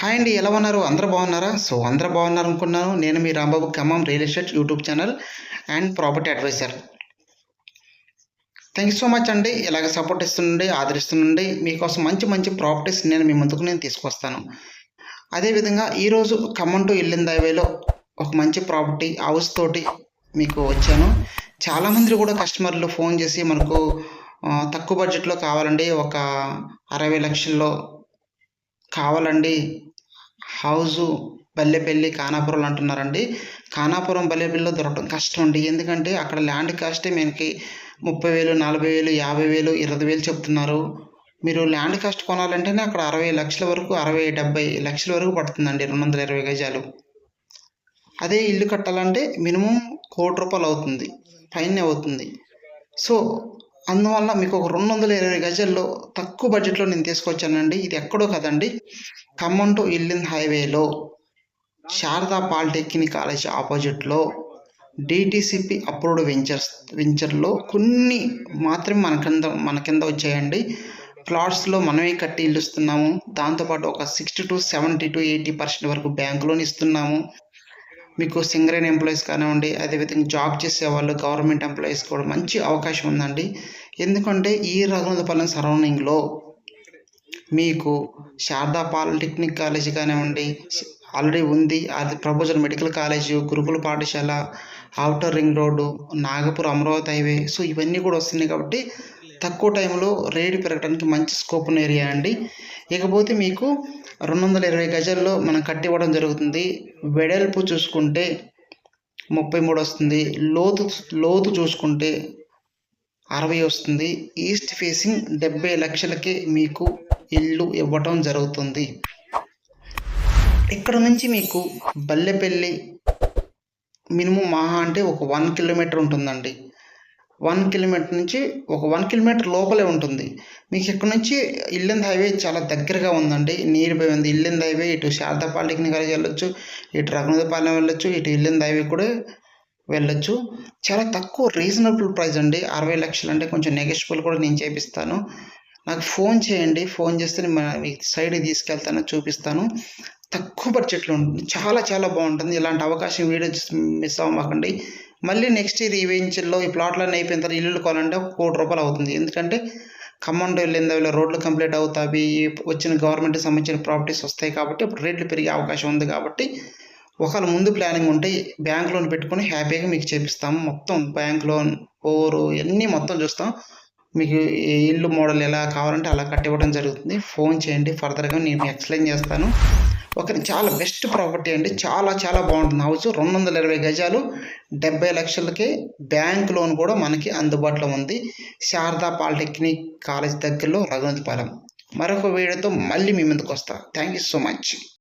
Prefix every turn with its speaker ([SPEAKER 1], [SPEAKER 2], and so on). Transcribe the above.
[SPEAKER 1] Hi అండి ఎలా ఉన్నారు? అందరూ బాగున్నారా? సో అందరూ బాగున్నారు అనుకున్నాను నేను మీ Rambabu Khammam real estate YouTube channel and property advisor. Thank you so much అండి. ఇలాగ సపోర్ట్ ఇస్తుండండి ఆదరిస్తుండండి. మీకోసం మంచి మంచి ప్రాపర్టీస్ నేను మీ ముందుకు నేను తీసుకొస్తాను. అదేవిధంగా ఈరోజు ఖమ్మం టు ఇల్లింద హైవేలో ఒక మంచి ప్రాపర్టీ హౌస్ తోటి మీకు వచ్చాను. చాలామంది కూడా కస్టమర్లు ఫోన్ చేసి మనకు తక్కువ బడ్జెట్లో కావాలండి. ఒక అరవై లక్షల్లో కావాలండి. హౌజు బల్లెపల్లి ఖానాపురం అంటున్నారండి. ఖానాపురం బల్లెపల్లిలో దొరకడం కష్టం అండి. ఎందుకంటే అక్కడ ల్యాండ్ కాస్టే మనకి ముప్పై వేలు నలభై వేలు యాభై వేలు ఇరవై వేలు చెప్తున్నారు. మీరు ల్యాండ్ కాస్ట్ కొనాలంటేనే అక్కడ అరవై లక్షల వరకు అరవై డెబ్బై లక్షల వరకు పడుతుందండి రెండు వందల ఇరవై గజాలు. అదే ఇల్లు కట్టాలంటే మినిమం కోటి రూపాయలు అవుతుంది. పైన అవుతుంది. సో అందువల్ల మీకు ఒక రెండు వందల ఇరవై గజల్లో తక్కువ బడ్జెట్లో నేను తీసుకొచ్చానండి. ఇది ఎక్కడో కదండి. ఖమ్మం టు ఇల్లిన్ హైవేలో శారదా పాలిటెక్నిక్ కాలేజ్ ఆపోజిట్లో డిటిసిపి అప్రూవ్డ్ వెంచర్స్ వెంచర్లో కొన్ని మాత్రమే మన కింద మన కింద వచ్చాయండి. ప్లాట్స్లో మనమే కట్టి ఇల్లు ఇస్తున్నాము దాంతోపాటు ఒక sixty to seventy to eighty percent వరకు బ్యాంక్ లోన్ ఇస్తున్నాము. మీకు సింగరేన్ ఎంప్లాయీస్ కానివ్వండి అదేవిధంగా జాబ్ చేసే వాళ్ళు గవర్నమెంట్ ఎంప్లాయీస్ కూడా మంచి అవకాశం ఉందండి. ఎందుకంటే ఈ రఘునాథపాలెం సరౌండింగ్లో మీకు శారదా పాలిటెక్నిక్ కాలేజీ కానివ్వండి ఆల్రెడీ ఉంది. అది ప్రపోజల్ మెడికల్ కాలేజ్ గురుకుల పాఠశాల outer ring road Nagpur Amaravati highway. So ఇవన్నీ కూడా వస్తున్నాయి కాబట్టి తక్కువ టైంలో రేటు పెరగడానికి మంచి స్కోప్ ఉన్న ఏరియా అండి. ఇకపోతే మీకు రెండు వందల ఇరవై గజాల్లో మనం కట్టివ్వడం జరుగుతుంది. వెడల్పు చూసుకుంటే ముప్పై మూడు వస్తుంది. లోతు లోతు చూసుకుంటే అరవై వస్తుంది. ఈస్ట్ ఫేసింగ్ డెబ్బై లక్షలకే మీకు ఇల్లు ఇవ్వటం జరుగుతుంది. ఇక్కడ నుంచి మీకు బల్లెపల్లి మినిమం మహా అంటే ఒక వన్ కిలోమీటర్ ఉంటుందండి. వన్ కిలోమీటర్ నుంచి ఒక వన్ కిలోమీటర్ లోపలే ఉంటుంది. మీకు ఇక్కడ నుంచి ఇల్లంద హైవే చాలా దగ్గరగా ఉందండి. నియర్ బై ఉంది. ఇల్లంద హైవే ఇటు శారదా పాలిటెక్నిక్ కాలేజ్ వెళ్ళొచ్చు ఇటు రఘునాథపాలెం వెళ్ళొచ్చు ఇటు ఇల్లంద హైవే కూడా వెళ్ళొచ్చు. చాలా తక్కువ రీజనబుల్ ప్రైస్ అండి. అరవై లక్షలు అంటే కొంచెం నెగెషియబుల్ కూడా నేను చేపిస్తాను. నాకు ఫోన్ చేయండి. ఫోన్ చేస్తే నేను మీ సైడ్ తీసుకెళ్తాను చూపిస్తాను. తక్కువ బడ్జెట్లో ఉంటుంది. చాలా చాలా బాగుంటుంది. ఇలాంటి అవకాశం వీడియో మిస్ అవ్వమాకండి మళ్ళీ నెక్స్ట్ ఇది ఈ ఈ ప్లాట్లన్నీ అయిపోయిన తర్వాత ఇల్లు కొనాలంటే ఒక కోటి రూపాయలు అవుతుంది. ఎందుకంటే ఖమ్మం టు వెళ్ళిందా రోడ్లు కంప్లీట్ అవుతాయి. వచ్చిన గవర్నమెంట్కి సంబంధించిన ప్రాపర్టీస్ వస్తాయి కాబట్టి అప్పుడు రేట్లు పెరిగే అవకాశం ఉంది కాబట్టి ఒకవేళ ముందు ప్లానింగ్ ఉంటే బ్యాంక్ లోన్ పెట్టుకొని హ్యాపీగా మీకు చేపిస్తాం. మొత్తం బ్యాంక్ లోన్ ఓవరు అన్నీ మొత్తం చూస్తాం. మీకు ఇల్లు మోడల్ ఎలా కావాలంటే అలా కట్టివ్వడం జరుగుతుంది. ఫోన్ చేయండి ఫర్దర్గా నేను ఎక్స్ప్లెయిన్ చేస్తాను. ఓకే చాలా బెస్ట్ ప్రాపర్టీ అండి. చాలా చాలా బాగుంటుంది. హౌస్ రెండు వందల ఇరవై గజాలు. డెబ్బై లక్షలకే బ్యాంక్ లోన్ కూడా మనకి అందుబాటులో ఉంది. శారదా పాలిటెక్నిక్ కాలేజ్ దగ్గరలో రఘునాథపాలెం మరొక వీడియోతో మళ్ళీ మీ ముందుకు వస్తా. Thank you so much